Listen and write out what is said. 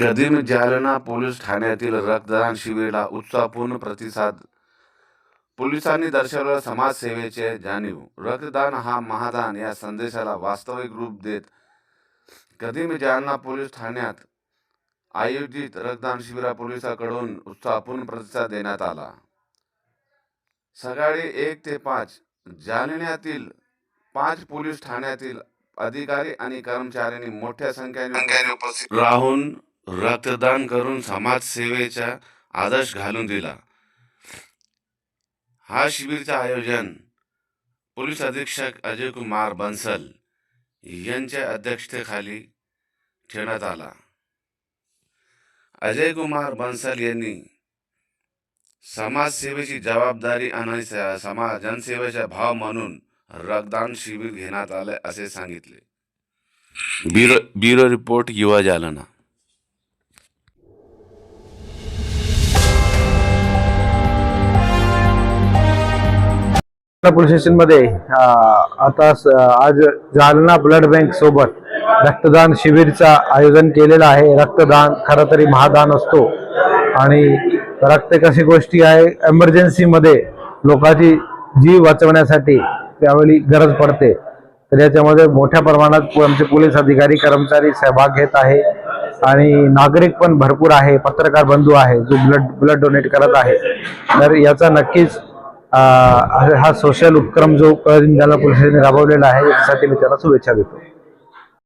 कदीम जालना पोलीस ठाण्यातील रक्तदान शिबिराला उत्साहपूर्ण प्रतिसाद. पोलिसांनी दर्शवलेल्या समाजसेवेचे जाणीव. रक्तदान हा महादान या संदेशाला वास्तविक रूप देत कदीम जालना पोलीस ठाण्यात आयोजित रक्तदान शिबिरा पोलिसांकडून उत्साहपूर्ण प्रतिसाद देण्यात आला. सकाळी एक ते पाच जालन्यातील पाच पोलीस ठाण्यातील अधिकारी आणि कर्मचाऱ्यांनी मोठ्या संख्येने उपस्थित राहून रक्तदान करून समाजसेवेचा आदर्श घालून दिला. हा शिबिरचं आयोजन पोलीस अधीक्षक अजय कुमार बन्सल यांच्या अध्यक्षतेखाली ठेवण्यात आला. अजय कुमार बन्सल यांनी समाजसेवेची जबाबदारी आणि समाज जनसेवेचा भाव म्हणून रक्तदान शिबिर घेण्यात आले असे सांगितले. ब्युरो ब्युरो रिपोर्ट युवा जालना. पोलीस स्टेशनमध्ये आता स- आज जालना ब्लड बँक सोबत रक्तदान शिबिरचा आयोजन केलेलं आहे. रक्तदान खरं तरी महादान असतो. आणि रक्त एक अशी गोष्टी आहे एमर्जन्सीमध्ये लोकांची जीव वाचवण्यासाठी त्यावेळी गरज पडते. तर याच्यामध्ये मोठ्या प्रमाणात आमचे पोलीस अधिकारी कर्मचारी सहभाग घेत आहे. आणि नागरिक पण भरपूर आहे पत्रकार बंधू आहे जो ब्लड ब्लड डोनेट करत आहे. तर याचा नक्कीच हा सोशल उपक्रम जो जालना पोलिसांनी राबवलेला आहे यासाठी मी त्याला शुभेच्छा देतो.